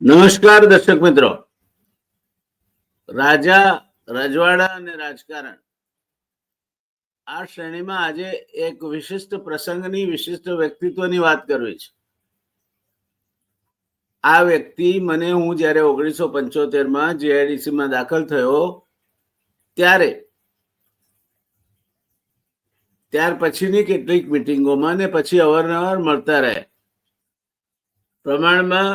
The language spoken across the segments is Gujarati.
નમસ્કાર દર્શક મિત્રો. રાજા રજવાડા અને રાજકારણ. આ શ્રેણીમાં આજે એક વિશિષ્ટ પ્રસંગની વિશિષ્ટ વ્યક્તિત્વની વાત કરવી છે. આ વ્યક્તિ મને હું જ્યારે ઓગણીસો પંચોતેરમાં જીઆઈડીસી માં દાખલ થયો, ત્યારે ત્યાર પછીની કેટલીક મિટિંગોમાં ને પછી અવારનવાર મળતા રહે પ્રમાણમાં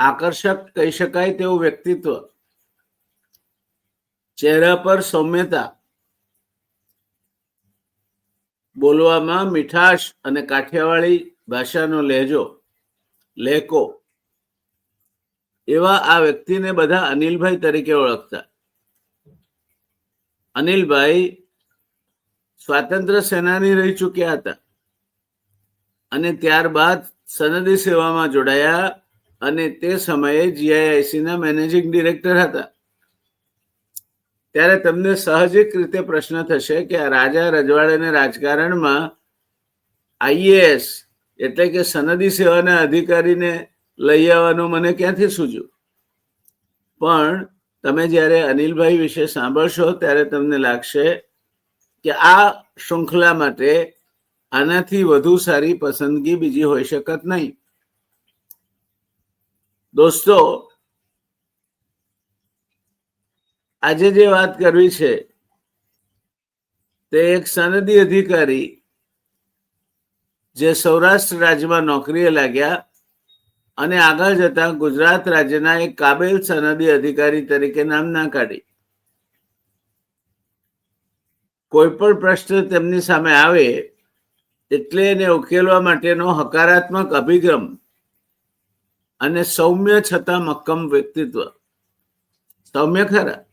આકર્ષક કહી શકાય તેવું વ્યક્તિત્વ. ચહેરા પર સૌમ્યતા. બોલવામાં મીઠાશ અને કાઠિયાવાડી ભાષાનો લહેજો, લેકો. એવા આ વ્યક્તિને બધા અનિલભાઈ તરીકે ઓળખતા. અનિલભાઈ સ્વાતંત્ર્ય સેનાની રહી ચૂક્યા હતા અને ત્યારબાદ સનદી સેવામાં જોડાયા અને તે સમયે જીઆઈઆઈસી ના મેનેજિંગ ડિરેક્ટર હતા. ત્યારે તમને સહજિક રીતે પ્રશ્ન થશે કે આ રાજા રજવાડાને રાજકારણમાં આઈએએસ એટલે કે સનદી સેવાના અધિકારીને લઈ આવવાનું મને ક્યાંથી સૂજ્યું? પણ તમે જ્યારે અનિલભાઈ વિશે સાંભળશો ત્યારે તમને લાગશે કે આ શૃંખલા માટે આનાથી વધુ સારી પસંદગી બીજી હોઈ શકત નહીં. દોસ્તો, આજે જે વાત કરવી છે, તે એક સનદી અધિકારી જે સૌરાષ્ટ્ર રાજ્યમાં નોકરીએ લાગ્યા અને આગળ જતા ગુજરાત રાજ્યના એક કાબેલ સનદી અધિકારી તરીકે નામ ના કાઢી. કોઈ પણ પ્રશ્ન તેમની સામે આવે, એટલે એને ઉકેલવા માટેનો હકારાત્મક અભિગમ અને સૌમ્ય છતાં મક્કમ વ્યક્તિત્વ. સૌમ્ય ખરા.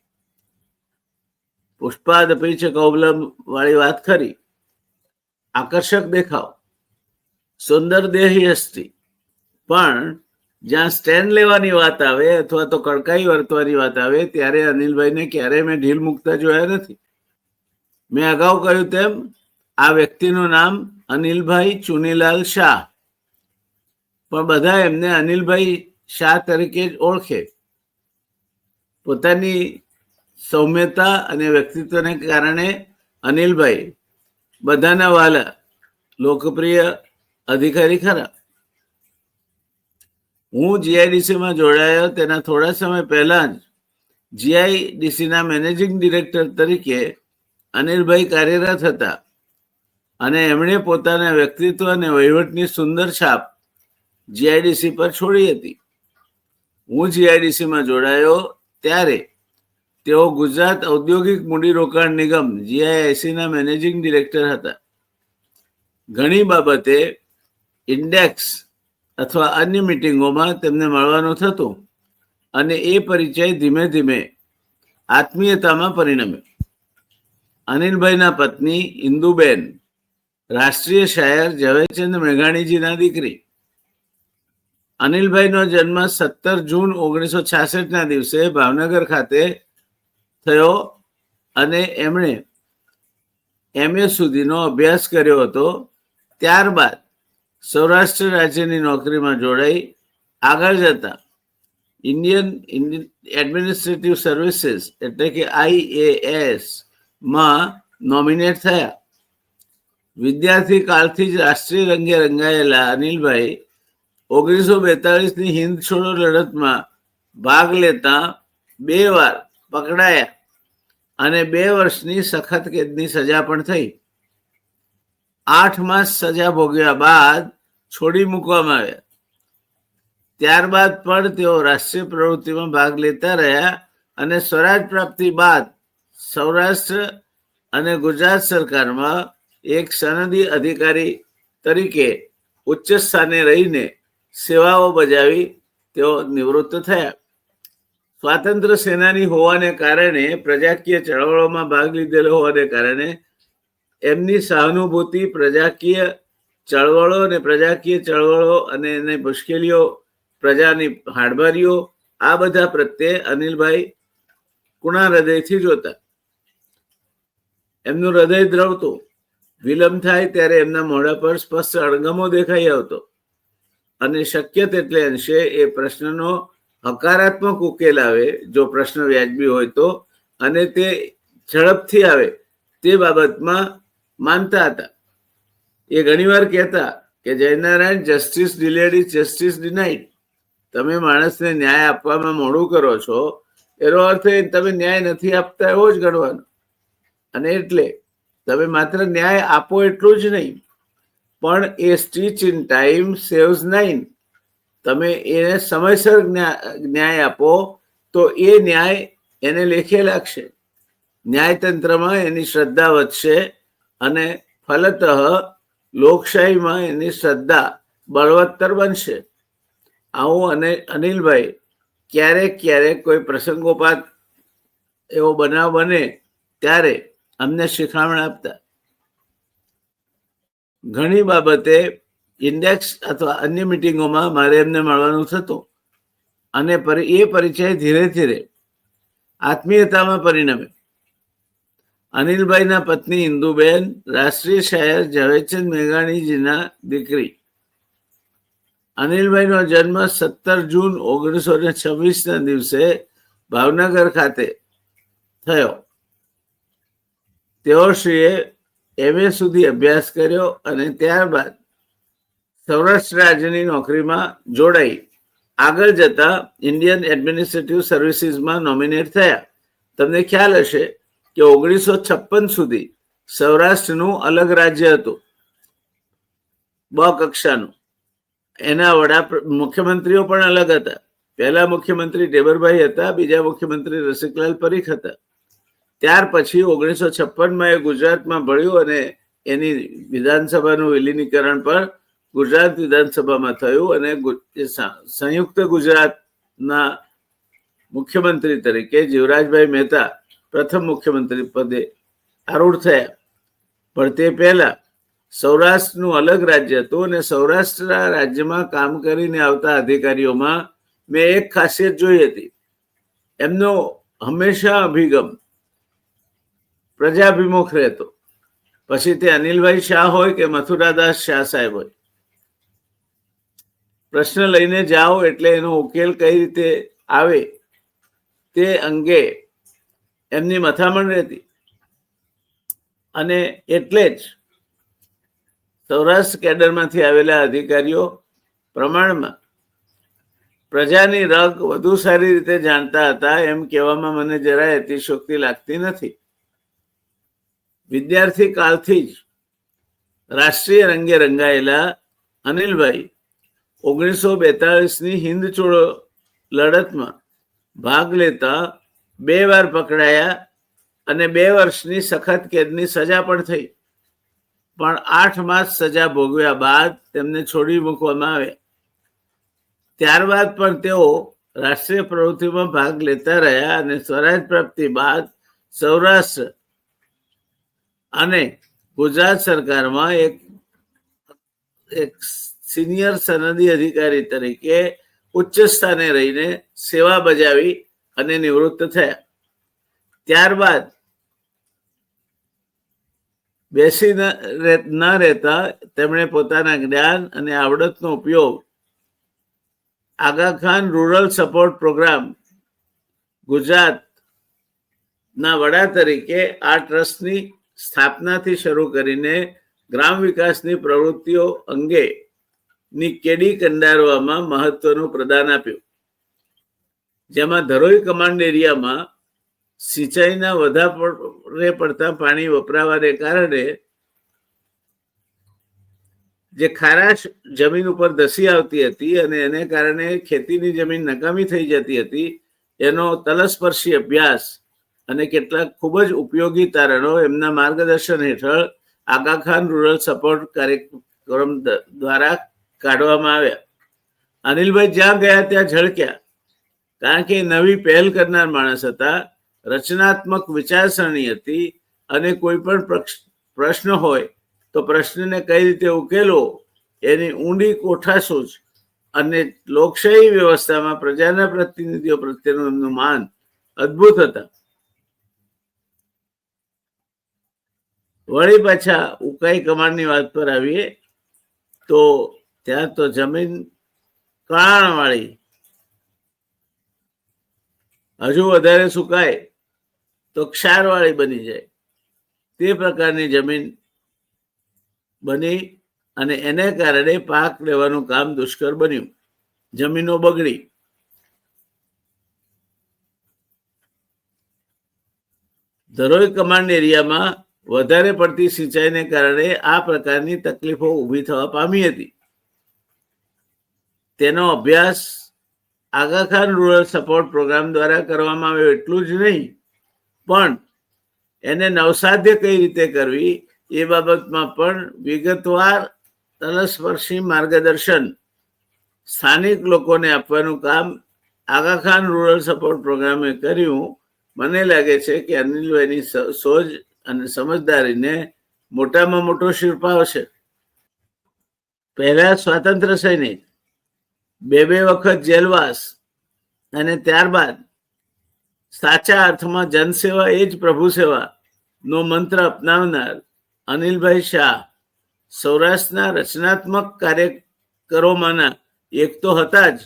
પુષ્પાદ પીછે કૌબલમ વાળી વાત ખરી. આકર્ષક દેખાવ. સુંદર દેહી હસ્તી. પણ જ્યાં સ્ટેન્ડ લેવાની વાત આવે અથવા તો કડકાઈ વર્તવાની વાત આવે ત્યારે અનિલભાઈને ક્યારેય મેં ઢીલ મૂકતા જોયા નથી. મેં અગાઉ કહ્યું તેમ, આ વ્યક્તિનું નામ અનિલભાઈ ચુનીલાલ શાહ. પણ બધા એમને અનિલભાઈ શાહ તરીકે જ ઓળખે. પોતાની સૌમ્યતા અને વ્યક્તિત્વને કારણે અનિલભાઈ બધાના વાલા લોકપ્રિય અધિકારી ખરા. હું જીઆઈડીસીમાં જોડાયો તેના થોડા સમય પહેલા જ જીઆઈડીસીના મેનેજિંગ ડિરેક્ટર તરીકે અનિલભાઈ કાર્યરત હતા અને એમણે પોતાના વ્યક્તિત્વ અને વહીવટની સુંદર છાપ જીઆઈડીસી પર છોડી હતી. હું જીઆઈડીસીમાં જોડાયો ત્યારે તેઓ ગુજરાત ઔદ્યોગિક મૂડીરોકાણ નિગમ જીઆઈઆઈસીના મેનેજિંગ ડિરેક્ટર હતા. ઘણી બાબતે ઇન્ડેક્સ અથવા અન્ય મિટિંગોમાં તેમને મળવાનું થતું અને એ પરિચય ધીમે ધીમે આત્મીયતામાં પરિણમ્યો. અનિલભાઈના પત્ની ઇન્દુબેન, રાષ્ટ્રીય શાયર ઝવેરચંદ મેઘાણીજીના દીકરી અનિલભાઈનો જન્મ સત્તર જૂન ઓગણીસો છાસઠ ના દિવસે ભાવનગર ખાતે થયો અને એમણે એમએ સુધીનો અભ્યાસ કર્યો હતો. ત્યારબાદ સૌરાષ્ટ્ર રાજ્યની નોકરીમાં જોડાઈ. આગળ જતા ઇન્ડિયન એડમિનિસ્ટ્રેટિવ સર્વિસીસ એટલે કે આઈએએસમાં નોમિનેટ થયા. વિદ્યાર્થી કાળથી જ રાષ્ટ્રીય રંગે રંગાયેલા અનિલભાઈ ઓગણીસો બેતાલીસની હિન્દ છોડો લડતમાં ભાગ લેતા બે વાર પકડાયા અને બે વર્ષની સખત કેદની સજા પણ થઈ. આઠ માસ સજા ભોગવ્યા બાદ છોડી મૂકવામાં આવ્યા. ત્યારબાદ પણ તેઓ રાષ્ટ્રીય પ્રવૃત્તિમાં ભાગ લેતા રહ્યા અને સ્વરાજ પ્રાપ્તિ બાદ સૌરાષ્ટ્ર અને ગુજરાત સરકારમાં એક સનદી અધિકારી તરીકે ઉચ્ચ સ્થાને રહીને સેવાઓ બજાવી તેઓ નિવૃત્ત થયા. સ્વાતંત્ર્ય સેનાની હોવાને કારણે પ્રજાકીય ચળવળોમાં ભાગ લીધેલો હોવાને કારણે એમની સહાનુભૂતિ પ્રજાકીય ચળવળો અને પ્રજાકીય ચળવળો અને એની મુશ્કેલીઓ, પ્રજાની હાડબારીઓ આ બધા પ્રત્યે અનિલભાઈ કુણા હૃદયથી જોતા. એમનું હૃદય દ્રવતું. વિલંબ થાય ત્યારે એમના મોઢા પર સ્પષ્ટ અણગમો દેખાઈ આવતો. અને શક્ય તેટલે અંશે એ પ્રશ્નનો હકારાત્મક ઉકેલ આવે, જો પ્રશ્ન વ્યાજબી હોય તો, અને તે ઝડપથી આવે, તે બાબતમાં માનતા હતા. એ ઘણીવાર કહેતા કે Jaynarayan justice delayed is justice denied તમે માણસને ન્યાય આપવામાં મોડું કરો છો, એનો અર્થ એ તમે ન્યાય નથી આપતા એવો જ ગણવાનો. અને એટલે તમે માત્ર ન્યાય આપો એટલું જ નહીં પણ એ stitch in time saves nine તમે એને સમયસર ન્યાય આપો, તો એ ન્યાય એને લેખે લાગશે. ન્યાયતંત્રમાં એની શ્રદ્ધા વધશે અને ફલતઃ લોકશાહીમાં એની શ્રદ્ધા બળવત્તર બનશે. આવું અને અનિલભાઈ, ક્યારેક ક્યારેક કોઈ પ્રસંગોપાત એવો બનાવ બને ત્યારે અમને શિખામણ આપતા. ઘણી બાબતે ઇન્ડેક્સ અથવા અન્ય મિટિંગોમાં મારે એમને મળવાનું થતું. અને એ પરિચય ધીરે ધીરે આત્મીયતામાં પરિણમે. અનિલભાઈના પત્ની ઇન્દુબેન, રાષ્ટ્રીય શાયર ઝવેરચંદ મેઘાણીજીના દીકરી. અનિલભાઈનો જન્મ સત્તર જૂન ઓગણીસો ને છવ્વીસના દિવસે ભાવનગર ખાતે થયો. તેઓ શ્રીએ એમએ સુધી અભ્યાસ કર્યો અને ત્યારબાદ સૌરાષ્ટ્ર રાજ્યની નોકરીમાં જોડાઈ. આગળ જતા ઇન્ડિયન એડમિનિસ્ટ્રેટિવ સર્વિસીસમાં નોમિનેટ થયા. તમને ખ્યાલ હશે કે ઓગણીસો છપ્પન સુધી સૌરાષ્ટ્રનું અલગ રાજ્ય હતું. બ કક્ષાનું. એના વડા મુખ્યમંત્રીઓ પણ અલગ હતા. પહેલા મુખ્યમંત્રી ટેબરભાઈ હતા, બીજા મુખ્યમંત્રી રસિકલાલ પરીખ હતા. ત્યાર પછી ઓગણીસો છપ્પનમાં એ ગુજરાતમાં ભળ્યું અને એની વિધાનસભાનું વિલીનીકરણ પણ ગુજરાત વિધાનસભામાં થયું અને સંયુક્ત ગુજરાતના મુખ્યમંત્રી તરીકે જીવરાજભાઈ મહેતા પ્રથમ મુખ્યમંત્રી પદે આરૂઢ થયા. પણ તે પહેલા સૌરાષ્ટ્રનું અલગ રાજ્ય હતું અને સૌરાષ્ટ્ર રાજ્યમાં કામ કરીને આવતા અધિકારીઓમાં મેં એક ખાસિયત જોઈ હતી. એમનો હંમેશા અભિગમ પ્રજાભિમુખ રહેતો. પછી તે અનિલભાઈ શાહ હોય કે મથુરાદાસ શાહ સાહેબ હોય. પ્રશ્ન લઈને જાઓ એટલે એનો ઉકેલ કઈ રીતે આવે તે અંગે એમની મથામણ રહેતી. અને એટલે જ સૌરાષ્ટ્ર કેડરમાંથી આવેલા અધિકારીઓ પ્રમાણમાં પ્રજાની રગ વધુ સારી રીતે જાણતા હતા એમ કહેવામાં મને જરાય અતિશોક્તિ લાગતી નથી. વિદ્યાર્થી કાળથી જ રાષ્ટ્રીય રંગે રંગાયેલા અનિલભાઈ ઓગણીસો બેતાળીસની હિન્દ છોડો લડતમાં ભાગ લેતા બે વાર પકડાયા અને બે વર્ષની સખત કેદની સજા પણ થઈ. પણ આઠ માસ સજા ભોગવ્યા બાદ તેમને છોડી મૂકવામાં આવ્યા. ત્યારબાદ પણ તેઓ રાષ્ટ્રીય પ્રવૃત્તિમાં ભાગ લેતા રહ્યા અને સ્વરાજ પ્રાપ્તિ બાદ સૌરાષ્ટ્ર અને ગુજરાત સરકારમાં એક એક સિનિયર સનદી અધિકારી તરીકે ઉચ્ચ સ્થાને રહીને સેવા બજાવી અને નિવૃત્ત થયા. ત્યારબાદ બેસી ન રહેતા તેમણે પોતાના જ્ઞાન અને આવડતનો ઉપયોગ Aga Khan rural support programme ગુજરાતના વડા તરીકે આ ટ્રસ્ટની સ્થાપનાથી શરૂ કરીને ગ્રામ વિકાસની પ્રવૃત્તિઓ અંગે ની કેડી કંડારવામાં મહત્વનું પ્રદાન આપ્યું. જેમાં ધરોઈ કમાન્ડ એરિયામાં સિંચાઈના વધારે પડતા પાણી વપરાવાને કારણે જે ખારાશ જમીન ઉપર ધસી આવતી હતી અને એને કારણે ખેતીની જમીન નકામી થઈ જતી હતી, એનો તલસ્પર્શી અભ્યાસ અને કેટલાક ખૂબ જ ઉપયોગી તારણો એમના માર્ગદર્શન હેઠળ આગા ખાન રૂરલ સપોર્ટ કાર્યક્રમ દ્વારા કાઢવામાં આવ્યા. અનિલભાઈ જ્યાં ગયા ત્યાં ઝળક્યા. કારણ કે નવી પહેલ કરનાર માણસ હતા, રચનાત્મક વિચારસરણી હતી અને કોઈ પણ પ્રશ્ન હોય તો પ્રશ્નને કઈ રીતે ઉકેલવો એની ઊંડી કોઠાસૂઝ અને લોકશાહી વ્યવસ્થામાં પ્રજાના પ્રતિનિધિઓ પ્રત્યેનું એમનું માન અદ્ભુત હતા. વળી પાછા ઉકાઈ કમાન્ડની વાત પર આવીએ, તો ત્યાં તો જમીન કાણ વાળી હજુ વધારે સુકાય તો ક્ષાર વાળી બની જાય. તે પ્રકારની જમીન બની અને એને કારણે પાક લેવાનું કામ દુષ્કર બન્યું. જમીનો બગડી. ધરોઈ કમાન્ડ એરિયામાં વધારે પડતી સિંચાઈને કારણે આ પ્રકારની તકલીફો ઊભી થવા પામી હતી. તેનો અભ્યાસ આગાખાન રૂરલ સપોર્ટ પ્રોગ્રામ દ્વારા કરવામાં આવ્યો એટલું જ નહીં, પણ એને નવસાધ્ય કઈ રીતે કરવી એ બાબતમાં પણ વિગતવાર તલસ્પર્શી માર્ગદર્શન સ્થાનિક લોકોને આપવાનું કામ આગાખાન રૂરલ સપોર્ટ પ્રોગ્રામે કર્યું. મને લાગે છે કે અનિલભાઈની સોજ અને સમજદારીને મોટામાં મોટો શિરપાવ છે પહેલા સ્વાતંત્ર સૈનિક, બે બે વખત જેલવાસ અને ત્યારબાદ સાચા અર્થમાં જનસેવા એ જ પ્રભુ સેવા નો મંત્ર અપનાવનાર અનિલભાઈ શાહ સૌરાષ્ટ્રના રચનાત્મક કાર્યકરોમાંના એક તો હતા જ.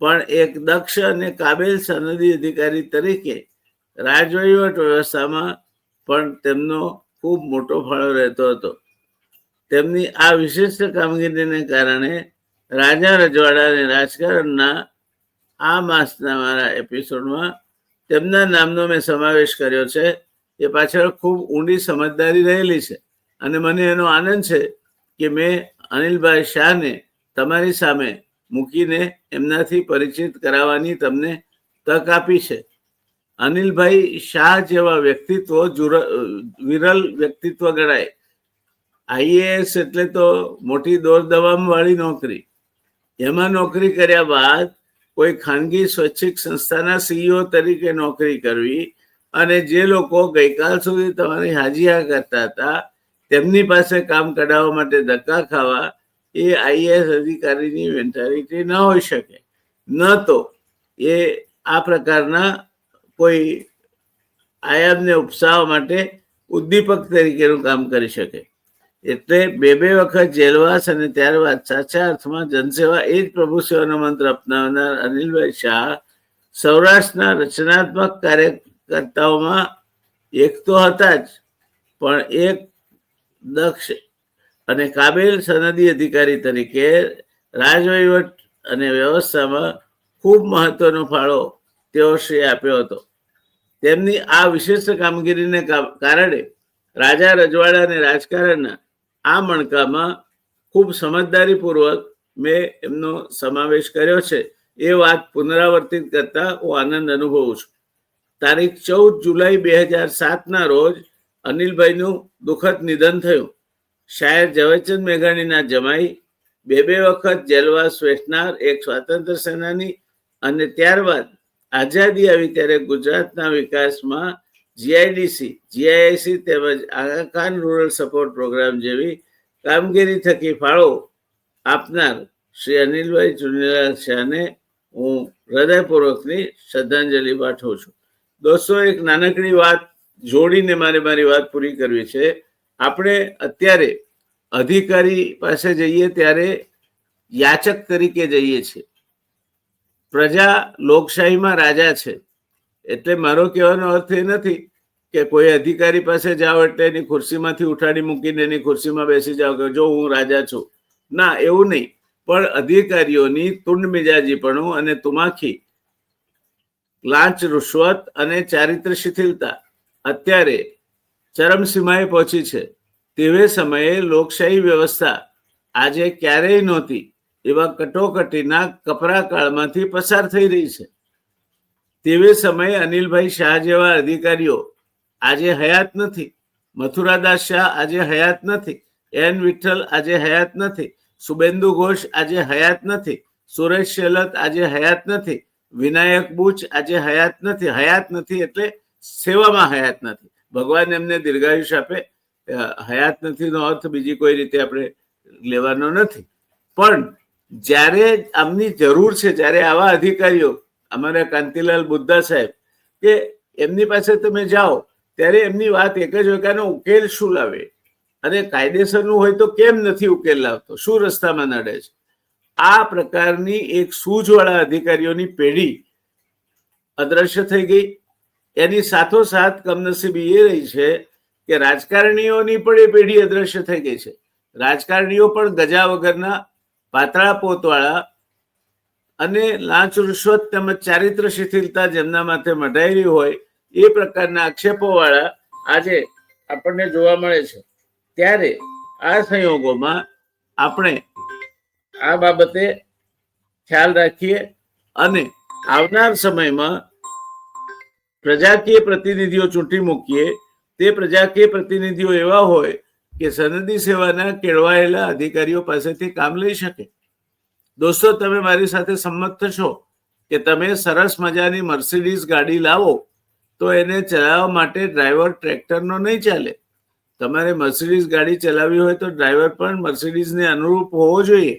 પણ એક દક્ષ અને કાબેલ સનદી અધિકારી તરીકે રાજવહીવટ વ્યવસ્થામાં પણ તેમનો ખૂબ મોટો ફાળો રહેતો હતો. તેમની આ વિશિષ્ટ કામગીરીને કારણે રાજા રજવાડા અને રાજકારણના આ માસના મારા એપિસોડમાં તેમના નામનો મેં સમાવેશ કર્યો છે. એ પાછળ ખૂબ ઊંડી સમજદારી રહેલી છે અને મને એનો આનંદ છે કે મેં અનિલભાઈ શાહને તમારી સામે મૂકીને એમનાથી પરિચિત કરાવવાની તમને તક આપી છે. અનિલભાઈ શાહ જેવા વ્યક્તિત્વ વિરલ વ્યક્તિત્વ ગણાય. આઈએએસ એટલે તો મોટી દોર દવામ વાળી નોકરી. એમાં નોકરી કર્યા બાદ કોઈ ખાનગી સ્વૈચ્છિક સંસ્થાના સીઈઓ તરીકે નોકરી કરવી અને જે લોકો ગઈકાલ સુધી તમારી હાજીયા કરતા હતા, તેમની પાસે કામ કઢાવવા માટે ધક્કા ખાવા એ આઈએએસ અધિકારીની મેન્ટાલિટી ન હોઈ શકે. ન તો એ આ પ્રકારના કોઈ આયામને ઉપસાવવા માટે ઉદ્દીપક તરીકેનું કામ કરી શકે. એટલે બે બે વખત જેલવાસ અને ત્યારબાદ સાચા અર્થમાં જનસેવા એ જ પ્રભુ સેવાનો મંત્ર અપનાવનાર અનિલભાઈ શાહ સૌરાષ્ટ્રના રચનાત્મક કાર્યકર્તાઓમાં એક તો હતા જ, પણ એક દક્ષ અને કાબેલ સનદી અધિકારી તરીકે રાજવહીવટ અને વ્યવસ્થામાં ખૂબ મહત્વનો ફાળો તેઓ શ્રી આપ્યો હતો. તેમની આ વિશિષ્ટ કામગીરીને કારણે રાજા રજવાડા અને રાજકારણના આ મણકામાં ખૂબ સમજદારીપૂર્વક મેં એમનો સમાવેશ કર્યો છે. એ વાત પુનરાવર્તિત કરતા હું આનંદ અનુભવું છું. તારીખ ચૌદ જુલાઈ બે હજાર સાતના રોજ અનિલભાઈનું દુઃખદ નિધન થયું. શાયર ઝવેરચંદ મેઘાણીના જમાઈ બે બે વખત જેલવાસ વેઠનાર એક સ્વાતંત્ર્ય સેનાની અને ત્યારબાદ આઝાદી આવી ત્યારે ગુજરાતના વિકાસમાં જીઆઈડીસી જીઆઈસી તેમજ Aga Khan rural support programme જેવી કામગીરી થકી ફાળો આપનાર શ્રી અનિલભાઈ ચુનીલાલ શાહને હું હૃદયપૂર્વકની શ્રદ્ધાંજલિ પાઠવું છું. દોસ્તો, એક નાનકડી વાત જોડીને મારે મારી વાત પૂરી કરવી છે. આપણે અત્યારે અધિકારી પાસે જઈએ ત્યારે યાચક તરીકે જઈએ છીએ. પ્રજા લોકશાહીમાં રાજા છે. એટલે મારો કહેવાનો અર્થ એ નથી કે કોઈ અધિકારી પાસે જાઓ એટલે એની ખુરશીમાંથી ઉઠાડી મૂકીને એની ખુરશીમાં બેસી જાઓ કે જો હું રાજા છું. ના, એવું નહીં. પણ અધિકારીઓની તુંડ મિજાજીપણું અને તુમાખી, લાંચ, રૂશ્વત અને ચારિત્ર શિથિલતા અત્યારે ચરમસીમાએ પહોંચી છે. તેવે સમયે લોકશાહી વ્યવસ્થા આજે ક્યારેય નહોતી. એવા કટોકટીના કપરા કાળમાંથી પસાર થઈ રહી છે. તેવે સમયે અનિલભાઈ શાહ જેવા અધિકારીઓ આજે હયાત નથી. મથુરાદાસ શાહ આજે હયાત નથી. એન વિઠ્ઠલ આજે હયાત નથી. સુબેન્દુ ઘોષ આજે હયાત નથી. સુરેશ શેલત આજે હયાત નથી. વિનાયક બુચ આજે હયાત નથી. હયાત નથી એટલે સેવામાં હયાત નથી. ભગવાન એમને દીર્ઘાયુષ આપે. હયાત નથીનો અર્થ બીજી કોઈ રીતે આપણે લેવાનો નથી. પણ જ્યારે આમની જરૂર છે, જ્યારે આવા અધિકારીઓ, અમારા કાંતિલાલ બુદ્ધા સાહેબ, કે એમની પાસે તમે જાઓ, ત્યારે એમની વાત એક જ હોય આનો ઉકેલ શું લાવે? અને કાયદેસરનું હોય તો કેમ નથી ઉકેલ લાવતો? શું રસ્તામાં નડે છે? આ પ્રકારની એક સૂઝવાળા અધિકારીઓની પેઢી અદ્રશ્ય થઈ ગઈ. એની સાથોસાથ કમનસીબી એ રહી છે કે રાજકારણીઓની પણ એ પેઢી અદ્રશ્ય થઈ ગઈ છે. રાજકારણીઓ પણ ગજા વગરના પાતળા પોતવાળા અને લાંચ રૂશ્વત તેમજ ચારિત્ર શિથિલતા જેમના માથે મઢાયેલી હોય, એ પ્રકારના આક્ષેપો વાળા આજે આપણને જોવા મળે છે. ત્યારે આ સંયોગોમાં આપણે આ બાબતે ખ્યાલ રાખીએ અને આવનાર સમયમાં પ્રજાકીય પ્રતિનિધિઓ ચૂંટી મૂકીએ. તે પ્રજાકીય પ્રતિનિધિઓ એવા હોય કે સનદી સેવાના કેળવાયેલા અધિકારીઓ પાસેથી કામ લઈ શકે. દોસ્તો, તમે મારી સાથે સંમત થશો કે તમે સરસ મજાની મર્સિડીઝ ગાડી લાવો તો એને ચલાવવા માટે ડ્રાઈવર ટ્રેક્ટરનો નહીં ચાલે. તમારે મર્સિડીઝ ગાડી ચલાવવી હોય તો ડ્રાઈવર પણ મર્સિડીઝને અનુરૂપ હોવો જોઈએ.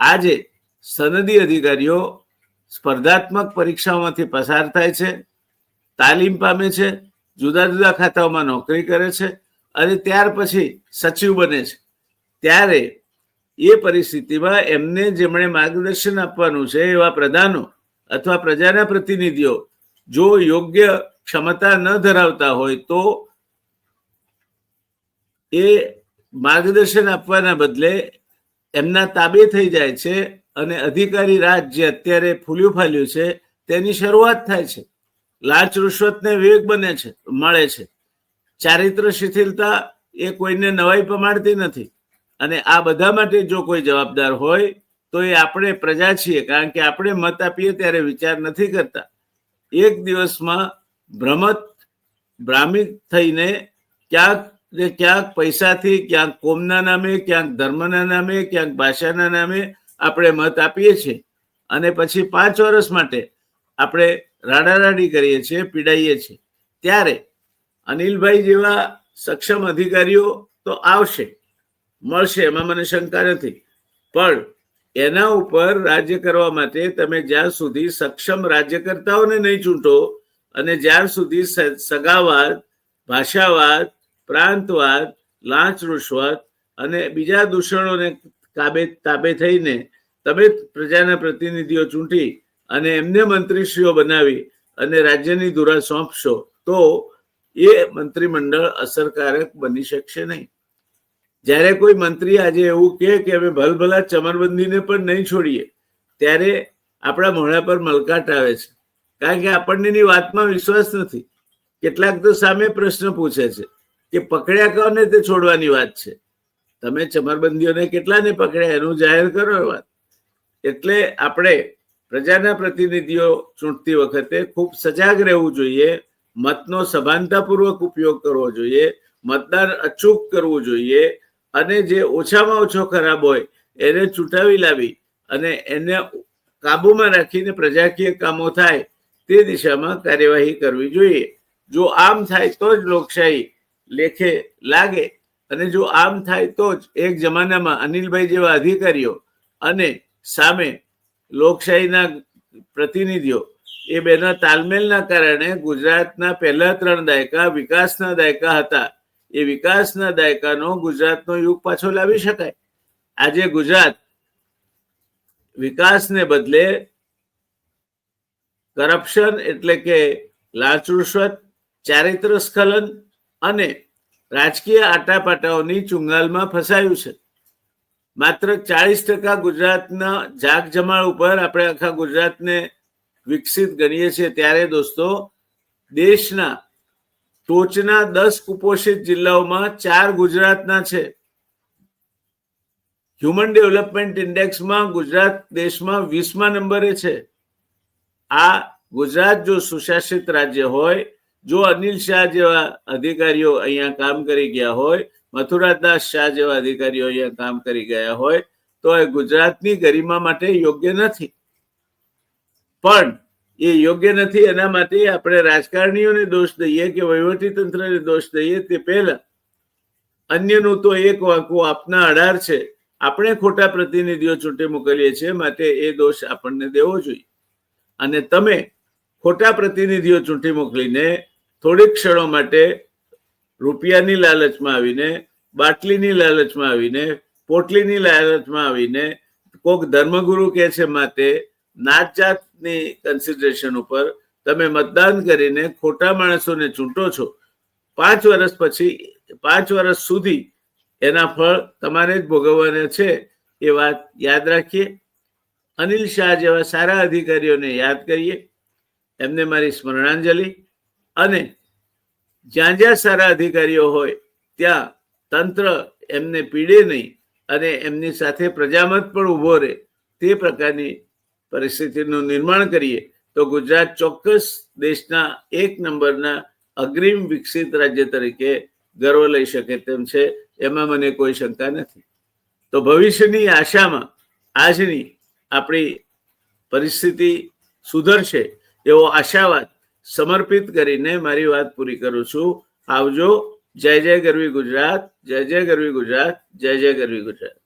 આજે સનદી અધિકારીઓ સ્પર્ધાત્મક પરીક્ષાઓમાંથી પસાર થાય છે, તાલીમ પામે છે, જુદા જુદા ખાતાઓમાં નોકરી કરે છે અને ત્યાર પછી સચિવ બને છે. ત્યારે એ પરિસ્થિતિમાં એમને જેમણે માર્ગદર્શન આપવાનું છે, એવા પ્રધાનો અથવા પ્રજાના પ્રતિનિધિઓ જો યોગ્ય ક્ષમતા ન ધરાવતા હોય તો એ માર્ગદર્શન આપવાના બદલે એમના તાબે થઈ જાય છે અને અધિકારી રાજ જે અત્યારે ફૂલ્યું ફાલ્યું છે, તેની શરૂઆત થાય છે. લાંચ રૂશ્વતને વિવેક બને છે, મળે છે. ચારિત્ર શિથિલતા એ કોઈને નવાઈ પમાડતી નથી. અને આ બધા માટે જો કોઈ જવાબદાર હોય, તો એ આપણે પ્રજા છીએ, કારણ કે આપણે મત આપીએ ત્યારે વિચાર નથી કરતા. એક દિવસમાં ભ્રમત ભ્રામિત થઈને ક્યાંક ને ક્યાંક પૈસાથી, ક્યાંક કોમના નામે, ક્યાંક ધર્મના નામે, ક્યાંક ભાષાના નામે આપણે મત આપીએ છીએ. અને પછી પાંચ વર્ષ માટે આપણે રાડારાડી કરીએ છીએ, પીડાઈએ છીએ. ત્યારે અનિલભાઈ જેવા સક્ષમ અધિકારીઓ તો આવશે, મળશે, એમાં મને શંકા નથી. પણ એના ઉપર રાજ્ય કરવા માટે તમે જ્યાં સુધી સક્ષમ રાજ્યકર્તાઓને નહીં ચૂંટો અને જ્યાર સુધી સગાવાદ, ભાષાવાદ, પ્રાંતવાદ, લાંચ રૂશ્વત અને બીજા દૂષણોને કાબે, તાબે થઈને તમે પ્રજાના પ્રતિનિધિઓ ચૂંટી અને એમને મંત્રીશ્રીઓ બનાવી અને રાજ્યની ધુરા સોંપશો, તો એ મંત્રીમંડળ અસરકારક બની શકશે નહીં. જ્યારે કોઈ મંત્રી આજે એવું કહે કે અમે ભલભલા ચમરબંધીને પણ નહીં છોડીએ, ત્યારે આપણા મોઢા પર મલકાટ આવે છે. કારણ કે આપણને વાતમાં વિશ્વાસ નથી. કેટલાક તો સામે પ્રશ્ન પૂછે છે કે પકડ્યા કોને તે છોડવાની વાત છે? તમે ચમરબંધીઓને કેટલાને પકડ્યા? એનું જાહેર કરો એ વાત. એટલે આપણે પ્રજાના પ્રતિનિધિઓ ચૂંટતી વખતે ખૂબ સજાગ રહેવું જોઈએ. મતનો સભાનતાપૂર્વક ઉપયોગ કરવો જોઈએ, મતદાન અચૂક કરવું જોઈએ અને જે ઓછામાં ઓછો ખરાબ હોય એને ચૂંટાવી લાવી અને એને કાબુમાં રાખીને પ્રજાકીય કામો થાય તે દિશામાં કાર્યવાહી કરવી જોઈએ. જો આમ થાય તો જ લોકશાહી લેખે લાગે અને જો આમ થાય તો જ એક જમાનામાં અનિલભાઈ જેવા અધિકારીઓ અને સામે લોકશાહીના પ્રતિનિધિઓ એ બેના તાલમેલના કારણે ગુજરાતના પહેલા ત્રણ દાયકા વિકાસના દાયકા હતા. એ વિકાસના દાયકાનો ગુજરાતનો યુગ પાછો લાવી શકાય. આજે ગુજરાત વિકાસને બદલે કરપ્શન એટલે કે લાંચ રૂશ્વત ચારિત્ર સ્ખલન અને રાજકીય આટાપાટાઓની ચુંગાલમાં ફસાયું છે. માત્ર ચાળીસ ટકા ગુજરાતના જાગ જમાળ ઉપર આપણે આખા ગુજરાતને વિકસિત ગણીએ છીએ ત્યારે દોસ્તો, દેશના ટોચના દસ કુપોષિત જિલ્લાઓમાં ચાર ગુજરાતના છે. હ્યુમન ડેવલપમેન્ટ ઇન્ડેક્સમાં ગુજરાત દેશમાં વીસમા નંબરે છે. આ ગુજરાત જો સુશાસિત રાજ્ય હોય, જો અનિલ શાહ જેવા અધિકારીઓ અહીંયા કામ કરી ગયા હોય મથુરાદાસ શાહ જેવા અધિકારીઓ અહીંયા કામ કરી ગયા હોય, તો એ ગુજરાતની ગરિમા માટે યોગ્ય નથી. પણ એ યોગ્ય નથી. એના માટે આપણે રાજકારણીઓને દોષ દઈએ કે વહીવટી તંત્રને દોષ દઈએ તે પહેલા. અન્યનું તો એક વાંકું આપના અઢાર છે. આપણે ખોટા પ્રતિનિધિઓ ચૂંટી મોકલીએ છીએ, માટે એ દોષ આપણને દેવો જોઈએ. અને તમે ખોટા પ્રતિનિધિઓ ચૂંટી મોકલીને થોડીક ક્ષણો માટે રૂપિયાની લાલચમાં આવીને, બાટલીની લાલચમાં આવીને, પોટલીની લાલચમાં આવીને કોક ધર્મગુરુ કે છે માટે નાત જાતની કન્સિડરેશન ઉપર તમે મતદાન કરીને ખોટા માણસોને ચૂંટો છો. પાંચ વર્ષ પછી, પાંચ વર્ષ સુધી એના ફળ તમારે જ ભોગવવાના છે એ વાત યાદ રાખીએ. અનિલ શાહ જેવા સારા અધિકારીઓને યાદ કરીએ. એમને મારી સ્મરણાંજલિ. અને જ્યાં જ્યાં સારા અધિકારીઓ હોય, ત્યાં તંત્ર એમને પીડે નહીં અને એમની સાથે પ્રજામત પણ ઊભો રહે તે પ્રકારની પરિસ્થિતિનું નિર્માણ કરીએ, તો ગુજરાત ચોક્કસ દેશના એક નંબરના અગ્રીમ વિકસિત રાજ્ય તરીકે ગર્વ લઈ શકે તેમ છે, એમાં મને કોઈ શંકા નથી. તો ભવિષ્યની આશામાં આજની આપણી પરિસ્થિતિ સુધરશે એવો આશાવાદ સમર્પિત કરીને મારી વાત પૂરી કરું છું. આવજો. જય જય ગરવી ગુજરાત. જય જય ગરવી ગુજરાત. જય જય ગરવી ગુજરાત.